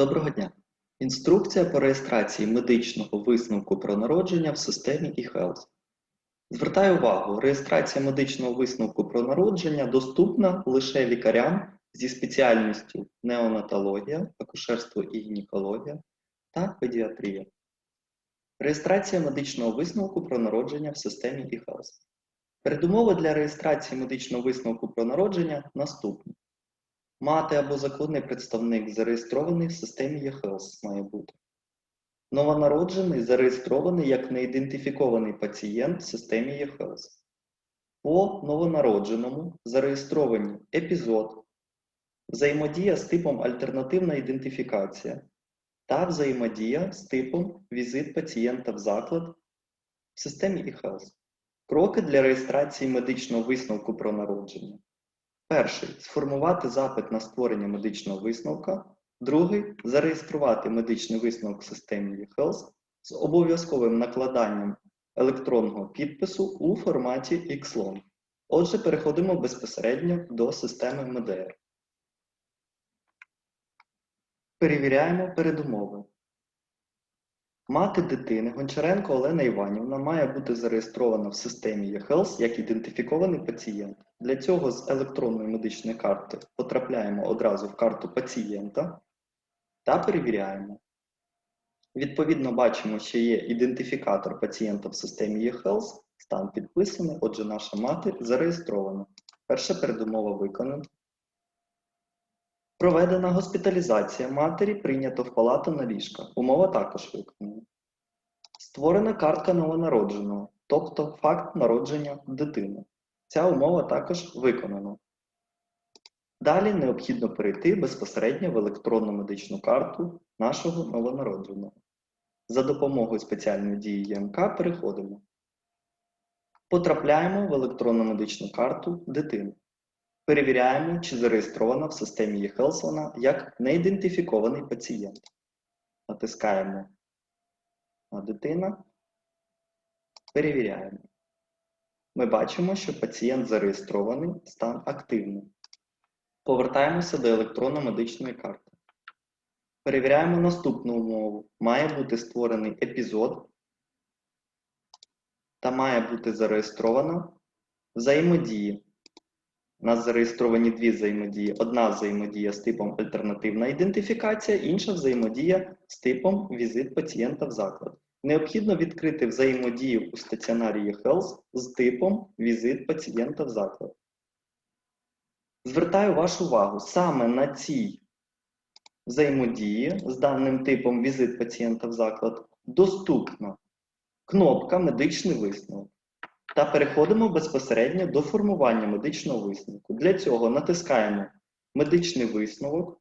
Доброго дня! Інструкція по реєстрації медичного висновку про народження в системі eHealth. Звертаю увагу, реєстрація медичного висновку про народження доступна лише лікарям зі спеціальністю неонатологія, акушерство і гінекологія та педіатрія. Реєстрація медичного висновку про народження в системі eHealth. Передумови для реєстрації медичного висновку про народження наступні. Мати або законний представник зареєстрований в системі eHealth має бути. Новонароджений зареєстрований як неідентифікований пацієнт в системі eHealth. По новонародженому зареєстровані епізод, взаємодія з типом альтернативна ідентифікація та взаємодія з типом візит пацієнта в заклад в системі eHealth. Кроки для реєстрації медичного висновку про народження. Перший сформувати запит на створення медичного висновка. Другий зареєструвати медичний висновок в системі eHealth з обов'язковим накладанням електронного підпису у форматі XLON. Отже, переходимо безпосередньо до системи МДР. Перевіряємо передумови. Мати дитини Гончаренко Олена Іванівна має бути зареєстрована в системі eHealth як ідентифікований пацієнт. Для цього з електронної медичної карти потрапляємо одразу в карту пацієнта та перевіряємо. Відповідно, бачимо, що є ідентифікатор пацієнта в системі eHealth, стан підписаний, отже, наша мати зареєстрована. Перша передумова виконана. Проведена госпіталізація матері прийнято в палату на ліжка. Умова також виконана. Створена картка новонародженого, тобто факт народження дитини. Ця умова також виконана. Далі необхідно перейти безпосередньо в електронну медичну карту нашого новонародженого. За допомогою спеціальної дії ЄМК переходимо. Потрапляємо в електронну медичну карту дитини. Перевіряємо, чи зареєстрована в системі eHealth як неідентифікований пацієнт. Натискаємо на дитина. Перевіряємо. Ми бачимо, що пацієнт зареєстрований, стан активний. Повертаємося до електронно-медичної карти. Перевіряємо наступну умову. Має бути створений епізод та має бути зареєстрована взаємодія. У нас зареєстровані дві взаємодії. Одна взаємодія з типом альтернативна ідентифікація, інша взаємодія з типом візит пацієнта в заклад. Необхідно відкрити взаємодію у стаціонарі eHealth з типом візит пацієнта в заклад. Звертаю вашу увагу, саме на цій взаємодії з даним типом візит пацієнта в заклад доступна кнопка Медичний висновок. Та переходимо безпосередньо до формування медичного висновку. Для цього натискаємо Медичний висновок.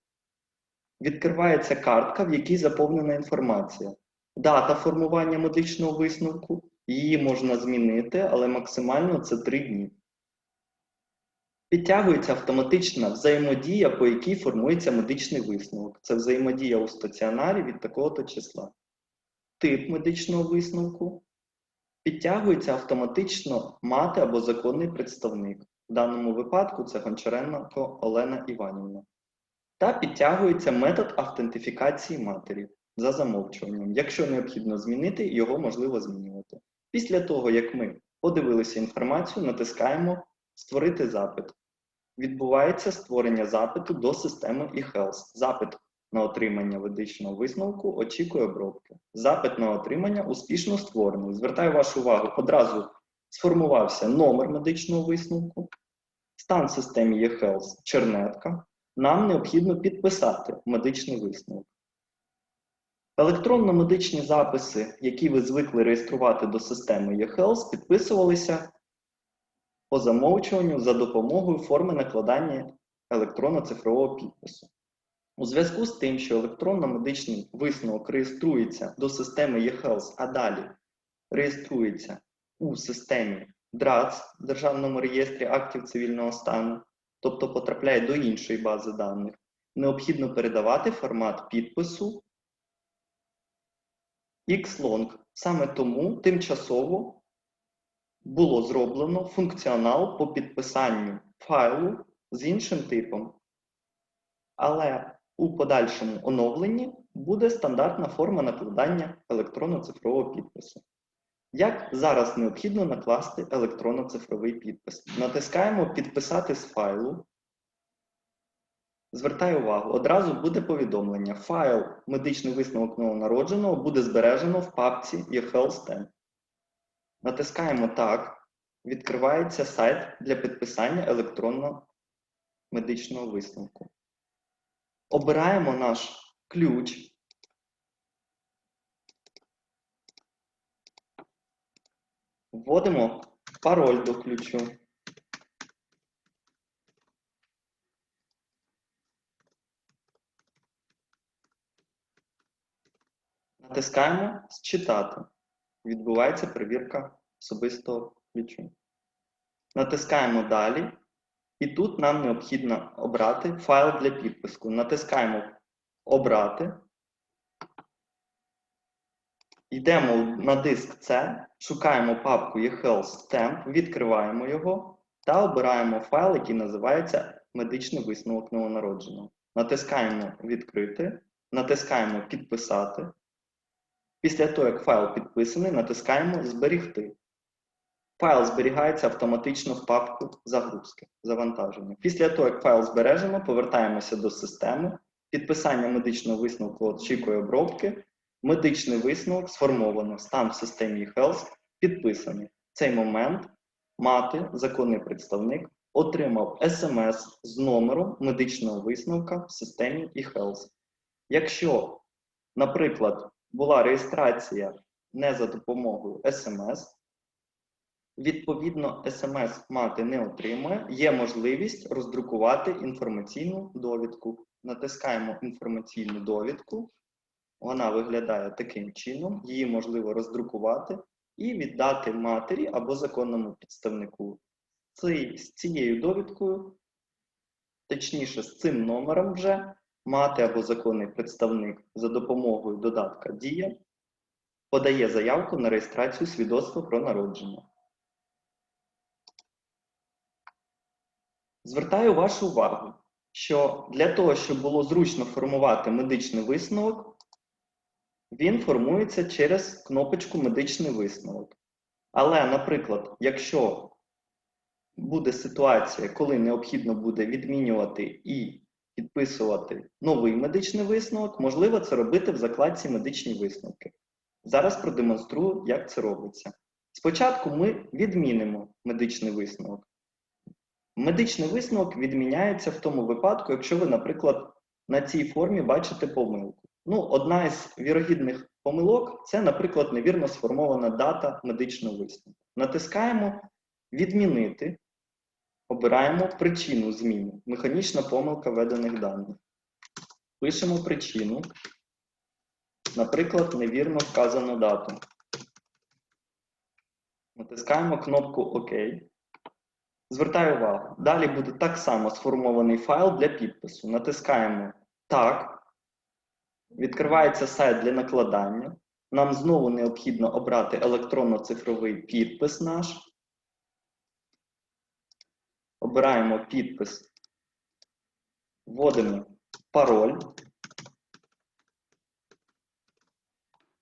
Відкривається картка, в якій заповнена інформація. Дата формування медичного висновку. Її можна змінити, але максимально це 3 дні. Підтягується автоматична взаємодія, по якій формується медичний висновок. Це взаємодія у стаціонарі від такого-то числа. Тип медичного висновку. Підтягується автоматично мати або законний представник. В даному випадку це Гончаренко Олена Іванівна. Та підтягується метод автентифікації матері за замовчуванням. Якщо необхідно змінити, його можливо змінювати. Після того, як ми подивилися інформацію, натискаємо Створити запит. Відбувається створення запиту до системи eHealth. Запит на отримання медичного висновку очікує обробки. Запит на отримання успішно створений. Звертаю вашу увагу, одразу сформувався номер медичного висновку, стан в системі eHealth чернетка. Нам необхідно підписати медичний висновок. Електронно-медичні записи, які ви звикли реєструвати до системи eHealth, підписувалися по замовчуванню за допомогою форми накладання електронно-цифрового підпису. У зв'язку з тим, що електронно-медичний висновок реєструється до системи eHealth, а далі реєструється у системі ДРАЦ Державному реєстрі актів цивільного стану, тобто потрапляє до іншої бази даних, необхідно передавати формат підпису XLONG. Саме тому тимчасово було зроблено функціонал по підписанню файлу з іншим типом. Але у подальшому оновленні буде стандартна форма накладання електронно-цифрового підпису. Як зараз необхідно накласти електронно-цифровий підпис? Натискаємо Підписати з файлу. Звертаю увагу, одразу буде повідомлення. Файл медичний висновок новонародженого буде збережено в папці eHealth Натискаємо Так. Відкривається сайт для підписання електронного медичного висновку. Обираємо наш ключ. Вводимо пароль до ключу. Натискаємо Считати. Відбувається перевірка особистого ключу. Натискаємо Далі. І тут нам необхідно обрати файл для підписку. Натискаємо Обрати. Йдемо на диск C, шукаємо папку eHealth Stamp, відкриваємо його та обираємо файл, який називається Медичний висновок новонародженого. Натискаємо Відкрити, натискаємо Підписати. Після того, як файл підписаний, натискаємо Зберігти. Файл зберігається автоматично в папку загрузки, завантаження. Після того, як файл збережено, повертаємося до системи. Підписання медичного висновку очікує обробки. Медичний висновок сформовано, стан в системі eHealth підписаний. В цей момент мати, законний представник, отримав смс з номером медичного висновка в системі eHealth. Якщо, наприклад, була реєстрація не за допомогою смс, Відповідно, смс мати не отримує, є можливість роздрукувати інформаційну довідку. Натискаємо інформаційну довідку, вона виглядає таким чином, її можливо роздрукувати і віддати матері або законному представнику. З цією довідкою, точніше, з цим номером вже мати або законний представник за допомогою додатка Дія подає заявку на реєстрацію свідоцтва про народження. Звертаю вашу увагу, що для того, щоб було зручно формувати медичний висновок, він формується через кнопочку Медичний висновок. Але, наприклад, якщо буде ситуація, коли необхідно буде відмінювати і підписувати новий медичний висновок, можливо це робити в закладці Медичні висновки. Зараз продемонструю, як це робиться. Спочатку ми відмінимо медичний висновок. Медичний висновок відміняється в тому випадку, якщо ви, наприклад, на цій формі бачите помилку. Ну, Одна із вірогідних помилок це, наприклад, невірно сформована дата медичного висновку. Натискаємо Відмінити, обираємо причину зміни, механічна помилка введених даних. Пишемо причину, наприклад, невірно вказану дату. Натискаємо кнопку ОК. Звертаю увагу, далі буде так само сформований файл для підпису. Натискаємо Так. Відкривається сайт для накладання. Нам знову необхідно обрати електронно-цифровий підпис наш. Обираємо підпис. Вводимо пароль.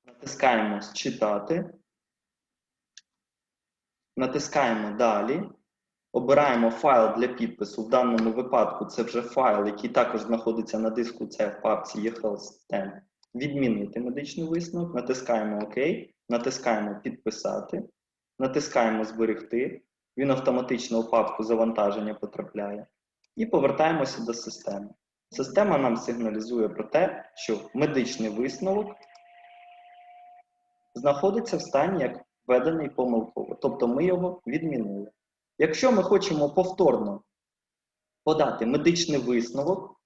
Натискаємо Считати. Натискаємо Далі. Обираємо файл для підпису. В даному випадку це вже файл, який також знаходиться на диску, це в папці eHealth Відмінити медичний висновок, натискаємо ОК, натискаємо Підписати, натискаємо Зберегти. Він автоматично у папку завантаження потрапляє. І повертаємося до системи. Система нам сигналізує про те, що медичний висновок знаходиться в стані як введений помилково. Тобто ми його відмінили. Якщо ми хочемо повторно подати медичний висновок,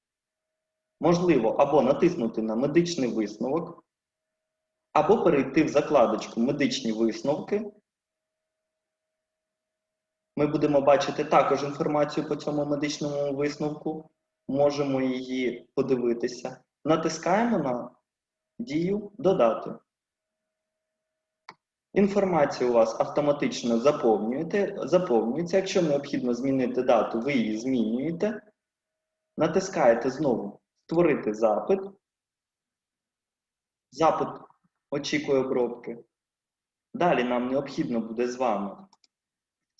можливо, або натиснути на медичний висновок, або перейти в закладочку Медичні висновки. Ми будемо бачити також інформацію по цьому медичному висновку, можемо її подивитися. Натискаємо на дію Додати. Інформація у вас автоматично заповнюється. Якщо необхідно змінити дату, ви її змінюєте. Натискаєте знову створити запит. Запит очікує обробки. Далі нам необхідно буде з вами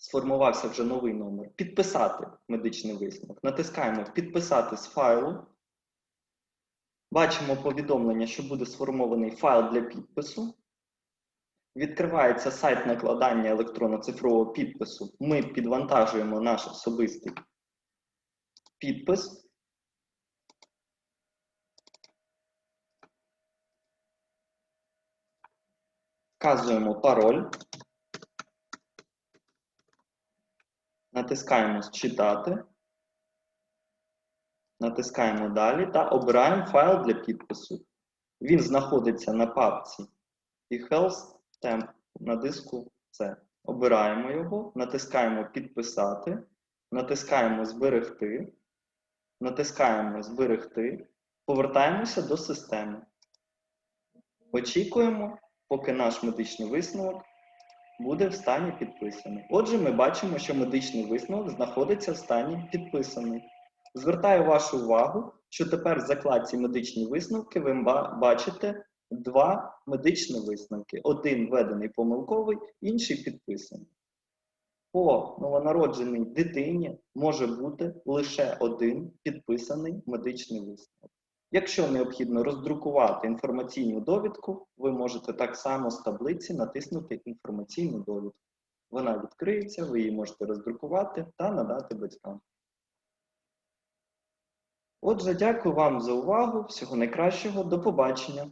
сформувався вже новий номер. Підписати медичний висновок. Натискаємо Підписати з файлу. Бачимо повідомлення, що буде сформований файл для підпису. Відкривається сайт накладання електронно-цифрового підпису. Ми підвантажуємо наш особистий підпис. Вказуємо пароль. Натискаємо Считати. Натискаємо Далі та обираємо файл для підпису. Він знаходиться на папці eHealth Temp на диску C. Обираємо його, натискаємо Підписати, натискаємо Зберегти, натискаємо Зберегти, повертаємося до системи. Очікуємо, поки наш медичний висновок буде в стані підписаний. Отже, ми бачимо, що медичний висновок знаходиться в стані підписаний. Звертаю вашу увагу, що тепер в закладці медичні висновки ви бачите два медичні висновки. Один введений помилковий, інший підписаний. По новонародженій дитині може бути лише один підписаний медичний висновок. Якщо необхідно роздрукувати інформаційну довідку, ви можете так само з таблиці натиснути інформаційну довідку. Вона відкриється, ви її можете роздрукувати та надати батькам. Отже, дякую вам за увагу. Всього найкращого. До побачення.